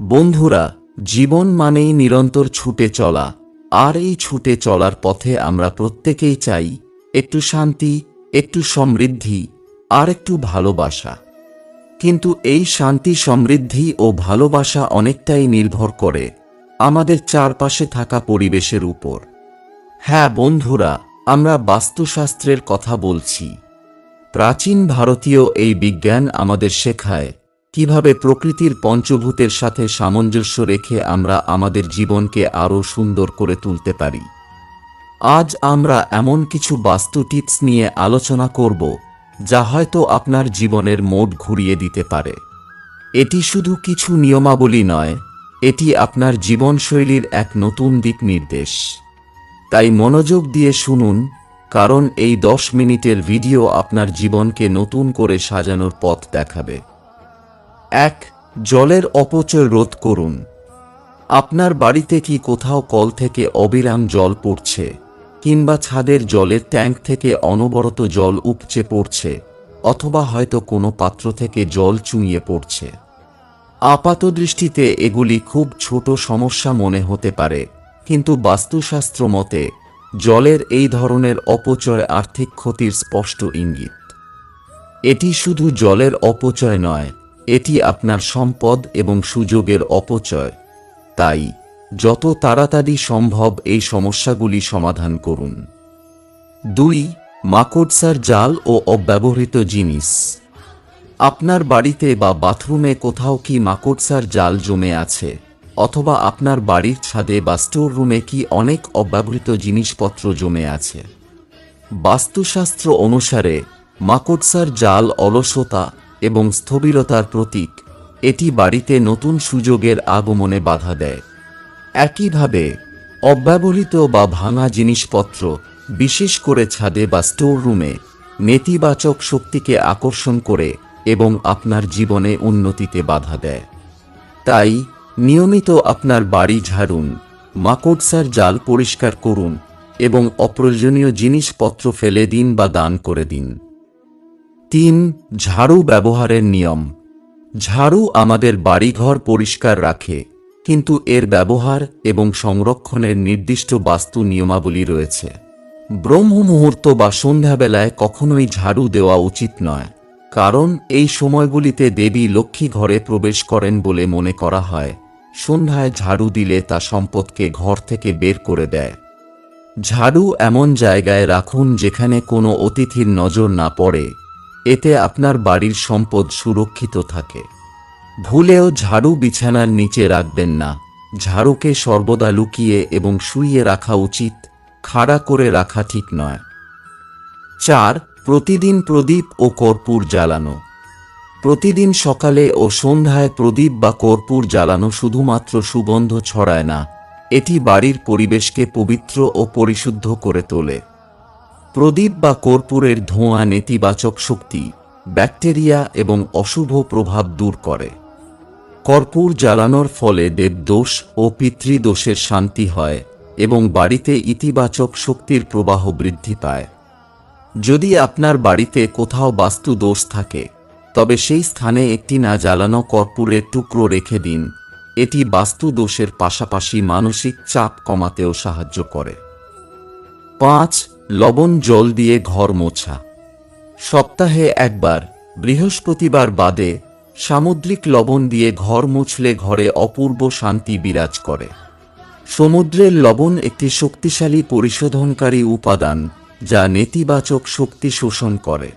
বন্ধুরা, জীবন মানেই নিরন্তর ছুটে চলা, আর এই ছুটে চলার পথে আমরা প্রত্যেকেই চাই একটু শান্তি, একটু সমৃদ্ধি, আর একটু ভালোবাসা। কিন্তু এই শান্তি, সমৃদ্ধি ও ভালোবাসা অনেকটাই নির্ভর করে আমাদের চারপাশে থাকা পরিবেশের উপর। হ্যাঁ বন্ধুরা, আমরা বাস্তুশাস্ত্রের কথা বলছি। প্রাচীন ভারতীয় এই বিজ্ঞান আমাদের শেখায় কীভাবে প্রকৃতির পঞ্চভূতের সাথে সামঞ্জস্য রেখে আমরা আমাদের জীবনকে আরও সুন্দর করে তুলতে পারি? আজ আমরা এমন কিছু বাস্তু টিপস নিয়ে আলোচনা করব, যা হয়তো আপনার জীবনের মোড ঘুরিয়ে দিতে পারে। এটি শুধু কিছু নিয়মাবলী নয়, এটি আপনার জীবনশৈলীর এক নতুন দিক নির্দেশ। তাই মনোযোগ দিয়ে শুনুন, কারণ এই দশ মিনিটের ভিডিও আপনার জীবনকে নতুন করে সাজানোর পথ দেখাবে। এক, জলের অপচয় রোধ করুন। আপনার বাড়িতে কি কোথাও কল থেকে অবিরাম জল পড়ছে, কিংবা ছাদের জলের ট্যাঙ্ক থেকে অনবরত জল উপচে পড়ছে, অথবা হয়তো কোনো পাত্র থেকে জল চুইয়ে পড়ছে? আপাতদৃষ্টিতে এগুলি খুব ছোট সমস্যা মনে হতে পারে, কিন্তু বাস্তুশাস্ত্র মতে, জলের এই ধরনের অপচয় আর্থিক ক্ষতির স্পষ্ট ইঙ্গিত। এটি শুধু জলের অপচয় নয় এটি আপনার সম্পদ এবং সুযোগের অপচয়। তাই, যত তাড়াতাড়ি সম্ভব এই সমস্যাগুলি সমাধান করুন। দুই, মাকড়সার জাল ও অব্যবহৃত জিনিস। আপনার বাড়িতে বা বাথরুমে কোথাও কি মাকড়সার জাল জমে আছে? অথবা আপনার বাড়ির ছাদে বা স্টোর রুমে কি অনেক অব্যবহৃত জিনিসপত্র জমে আছে? বাস্তুশাস্ত্র অনুসারে, মাকড়সার জাল অলসতা এবং স্থবিরতার প্রতীক, এটি বাড়িতে নতুন সুযোগের আগমনে বাধা দেয়। একইভাবে, অব্যবহৃত বা ভাঙা জিনিসপত্র, বিশেষ করে ছাদে বা স্টোর রুমে নেতিবাচক শক্তিকে আকর্ষণ করে এবং আপনার জীবনে উন্নতিতে বাধা দেয়। তাই, নিয়মিত আপনার বাড়ি ঝাড়ুন, মাকড়সার জাল পরিষ্কার করুন এবং অপ্রয়োজনীয় জিনিসপত্র ফেলে দিন বা দান করে দিন। তিন ঝাড়ু ব্যবহারের নিয়ম। ঝাড়ু আমাদের বাড়িঘর পরিষ্কার রাখে, কিন্তু এর ব্যবহার এবং সংরক্ষণের নির্দিষ্ট বাস্তু নিয়মাবলী রয়েছে। ব্রহ্ম মুহূর্ত বা সন্ধ্যাবেলায় কখনোই ঝাড়ু দেওয়া উচিত নয়, কারণ এই সময়গুলিতে দেবী লক্ষ্মী ঘরে প্রবেশ করেন বলে মনে করা হয়। সন্ধ্যায় ঝাড়ু দিলে তা সম্পদকে ঘর থেকে বের করে দেয়। ঝাড়ু এমন জায়গায় রাখুন যেখানে কোনো অতিথির নজর না পড়ে। এতে আপনার বাড়ির সম্পদ সুরক্ষিত থাকে। ভুলেও ঝাড়ু বিছানার নিচে রাখবেন না। ঝাড়ুকে সর্বদা লুকিয়ে এবং শুইয়ে রাখা উচিত, খাড়া করে রাখা ঠিক নয়। চার, প্রতিদিন প্রদীপ ও কর্পূর জ্বালানো। প্রতিদিন সকালে ও সন্ধ্যায় প্রদীপ বা কর্পূর জ্বালানো শুধুমাত্র সুগন্ধ ছড়ায় না, এটি বাড়ির পরিবেশকে পবিত্র ও পরিশুদ্ধ করে তোলে। প্রদীপ বা কর্পূরের ধোঁয়া নেতিবাচক শক্তি, ব্যাকটেরিয়া এবং অশুভ প্রভাব দূর করে। কর্পূর জ্বালানোর ফলে দেবদোষ ও পিতৃদোষের শান্তি হয় এবং বাড়িতে ইতিবাচক শক্তির প্রবাহ বৃদ্ধি পায়। যদি আপনার বাড়িতে কোথাও বাস্তু দোষ থাকে, তবে সেই স্থানে একটি না জ্বালানো কর্পূরের টুকরো রেখে দিন। এটি বাস্তু দোষের পাশাপাশি মানসিক চাপ কমাতেও সাহায্য করে। পাঁচ লবণ জল দিয়ে ঘর মোছা। সপ্তাহে একবার, বৃহস্পতিবার বাদে সামুদ্রিক লবণ দিয়ে ঘর মুছলে ঘরে অপূর্ব শান্তি বিরাজ করে। সমুদ্রের লবণ একটি শক্তিশালী পরিশোধনকারী উপাদান যা নেতিবাচক শক্তি শোষণ করে।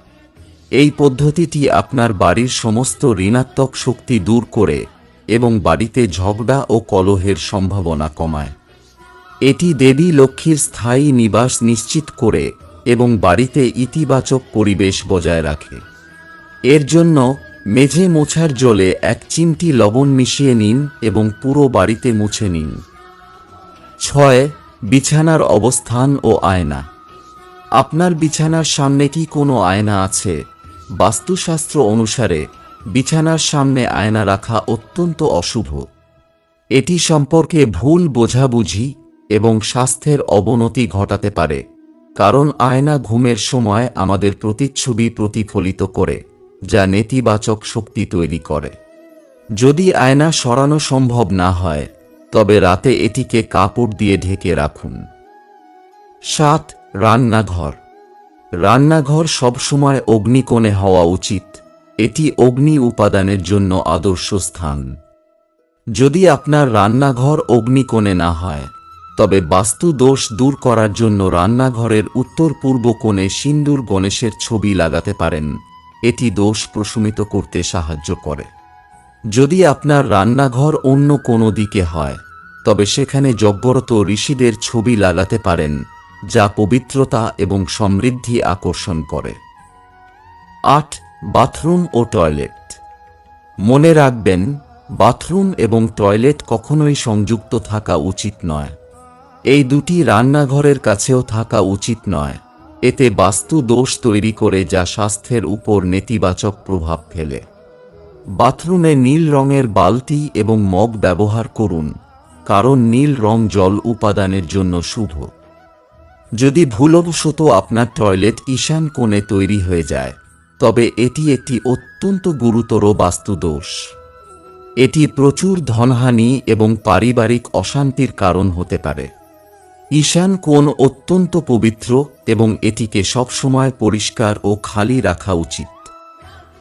এই পদ্ধতিটি আপনার বাড়ির সমস্ত ঋণাত্মক শক্তি দূর করে এবং বাড়িতে ঝগড়া ও কলহের সম্ভাবনা কমায়। এটি দেবী লক্ষ্মীর স্থায়ী নিবাস নিশ্চিত করে এবং বাড়িতে ইতিবাচক পরিবেশ বজায় রাখে। এর জন্য মেঝে মোছার জলে এক চিমটি লবণ মিশিয়ে নিন এবং পুরো বাড়িতে মুছে নিন। ছয়, বিছানার অবস্থান ও আয়না। আপনার বিছানার সামনে কি কোনো আয়না আছে? বাস্তুশাস্ত্র অনুসারে বিছানার সামনে আয়না রাখা অত্যন্ত অশুভ। এটি সম্পর্কে ভুল বোঝাবুঝি এবং স্বাস্থ্যের অবনতি ঘটাতে পারে, কারণ আয়না ঘুমের সময় আমাদের প্রতিচ্ছবি প্রতিফলিত করে, যা নেতিবাচক শক্তি তৈরি করে। যদি আয়না সরানো সম্ভব না হয়, তবে রাতে এটিকে কাপড় দিয়ে ঢেকে রাখুন। সাত, রান্নাঘর। রান্নাঘর সবসময় অগ্নিকোণে হওয়া উচিত। এটি অগ্নি উপাদানের জন্য আদর্শ স্থান। যদি আপনার রান্নাঘর অগ্নিকোণে না হয় তবে বাস্তু দোষ দূর করার জন্য রান্নাঘরের উত্তর পূর্ব কোণে সিন্দুর গণেশের ছবি লাগাতে পারেন। এটি দোষ প্রশমিত করতে সাহায্য করে। যদি আপনার রান্নাঘর অন্য কোনো দিকে হয়, তবে সেখানে যজ্ঞরত ঋষিদের ছবি লাগাতে পারেন, যা পবিত্রতা এবং সমৃদ্ধি আকর্ষণ করে। আট, বাথরুম ও টয়লেট। মনে রাখবেন, বাথরুম এবং টয়লেট কখনোই সংযুক্ত থাকা উচিত নয়। এই দুটি রান্নাঘরের কাছেও থাকা উচিত নয়। এতে বাস্তু দোষ তৈরি করে যা স্বাস্থ্যের উপর নেতিবাচক প্রভাব ফেলে। বাথরুমে নীল রঙের বালতি এবং মগ ব্যবহার করুন, কারণ নীল রং জল উপাদানের জন্য শুভ। যদি ভুলবশত আপনার টয়লেট ঈশান কোণে তৈরি হয়ে যায়, তবে এটি একটি অত্যন্ত গুরুতর বাস্তুদোষ এটি প্রচুর ধনহানি এবং পারিবারিক অশান্তির কারণ হতে পারে। ঈশান কোণ অত্যন্ত পবিত্র এবং এটিকে সবসময় পরিষ্কার ও খালি রাখা উচিত।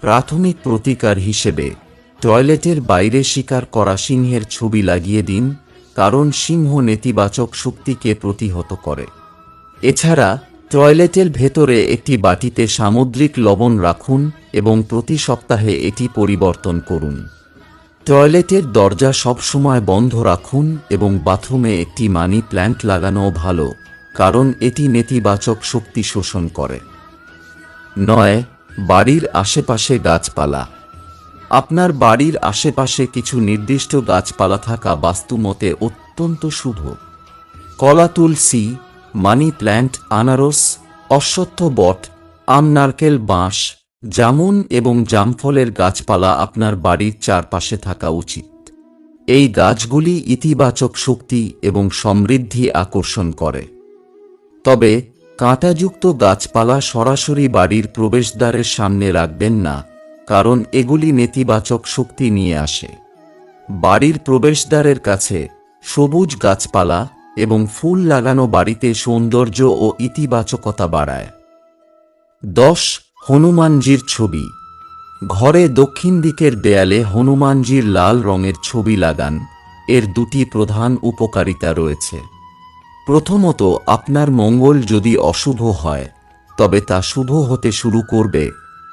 প্রাথমিক প্রতিকার হিসেবে, টয়লেটের বাইরে শিকার করা সিংহের ছবি লাগিয়ে দিন, কারণ সিংহ নেতিবাচক শক্তিকে প্রতিহত করে। এছাড়া, টয়লেটের ভেতরে একটি বাটিতে সামুদ্রিক লবণ রাখুন এবং প্রতি সপ্তাহে এটি পরিবর্তন করুন। টয়লেটের দরজা সবসময় বন্ধ রাখুন এবং বাথরুমে একটি মানি প্ল্যান্ট লাগানো ভালো, কারণ এটি নেতিবাচক শক্তি শোষণ করে। নয়, বাড়ির আশেপাশে গাছপালা। আপনার বাড়ির আশেপাশে কিছু নির্দিষ্ট গাছপালা থাকা বাস্তুমতে অত্যন্ত শুভ। কলা তুলসী, মানি প্ল্যান্ট, আনারস, অশ্বত্থ বট, আম, নারকেল, বাঁশ জামুন এবং জামফলের গাছপালা আপনার বাড়ির চারপাশে থাকা উচিত। এই গাছগুলি ইতিবাচক শক্তি এবং সমৃদ্ধি আকর্ষণ করে। তবে কাঁটাযুক্ত গাছপালা সরাসরি বাড়ির প্রবেশদ্বারের সামনে রাখবেন না, কারণ এগুলি নেতিবাচক শক্তি নিয়ে আসে। বাড়ির প্রবেশদ্বারের কাছে সবুজ গাছপালা এবং ফুল লাগানো বাড়িতে সৌন্দর্য ও ইতিবাচকতা বাড়ায়। দশ হনুমানজির ছবি। ঘরে দক্ষিণ দিকের দেয়ালে হনুমানজির লাল রঙের ছবি লাগান। এর দুটি প্রধান উপকারিতা রয়েছে। প্রথমত, আপনার মঙ্গল যদি অশুভ হয়, তবে তা শুভ হতে শুরু করবে,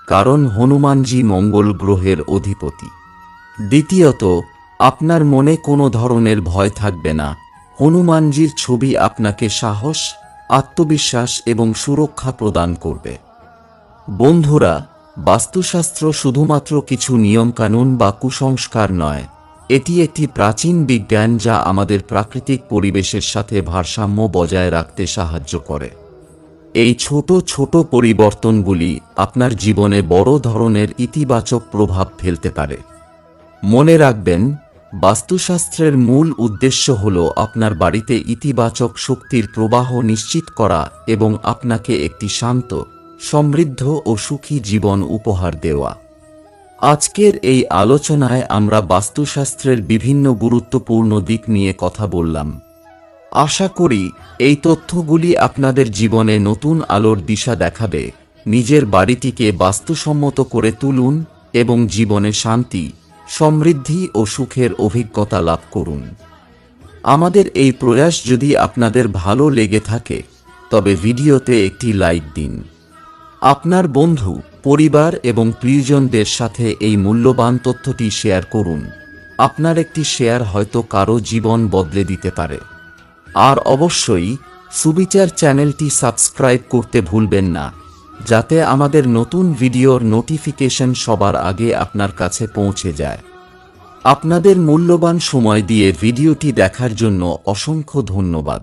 কারণ হনুমানজি মঙ্গল গ্রহের অধিপতি। দ্বিতীয়ত, আপনার মনে কোনো ধরনের ভয় থাকবে না। হনুমানজির ছবি আপনাকে সাহস, আত্মবিশ্বাস এবং সুরক্ষা প্রদান করবে। বন্ধুরা, বাস্তুশাস্ত্র শুধুমাত্র কিছু নিয়মকানুন বা কুসংস্কার নয়। এটি একটি প্রাচীন বিজ্ঞান যা আমাদের প্রাকৃতিক পরিবেশের সাথে ভারসাম্য বজায় রাখতে সাহায্য করে। এই ছোট ছোট পরিবর্তনগুলি আপনার জীবনে বড় ধরনের ইতিবাচক প্রভাব ফেলতে পারে। মনে রাখবেন, বাস্তুশাস্ত্রের মূল উদ্দেশ্য হল আপনার বাড়িতে ইতিবাচক শক্তির প্রবাহ নিশ্চিত করা এবং আপনাকে একটি শান্ত সমৃদ্ধ ও সুখী জীবন উপহার দেওয়া। আজকের এই আলোচনায় আমরা বাস্তুশাস্ত্রের বিভিন্ন গুরুত্বপূর্ণ দিক নিয়ে কথা বললাম। আশা করি এই তথ্যগুলি আপনাদের জীবনে নতুন আলোর দিশা দেখাবে। নিজের বাড়িটিকে বাস্তুসম্মত করে তুলুন এবং জীবনে শান্তি, সমৃদ্ধি ও সুখের অভিজ্ঞতা লাভ করুন। আমাদের এই প্রয়াস যদি আপনাদের ভালো লেগে থাকে, তবে ভিডিওতে একটি লাইক দিন। আপনার বন্ধু, পরিবার এবং প্রিয়জনদের সাথে এই মূল্যবান তথ্যটি শেয়ার করুন। আপনার একটি শেয়ার হয়তো কারও জীবন বদলে দিতে পারে। আর অবশ্যই, সুবিচার চ্যানেলটি সাবস্ক্রাইব করতে ভুলবেন না, যাতে আমাদের নতুন ভিডিওর নোটিফিকেশন সবার আগে আপনার কাছে পৌঁছে যায়। আপনাদের মূল্যবান সময় দিয়ে ভিডিওটি দেখার জন্য অসংখ্য ধন্যবাদ।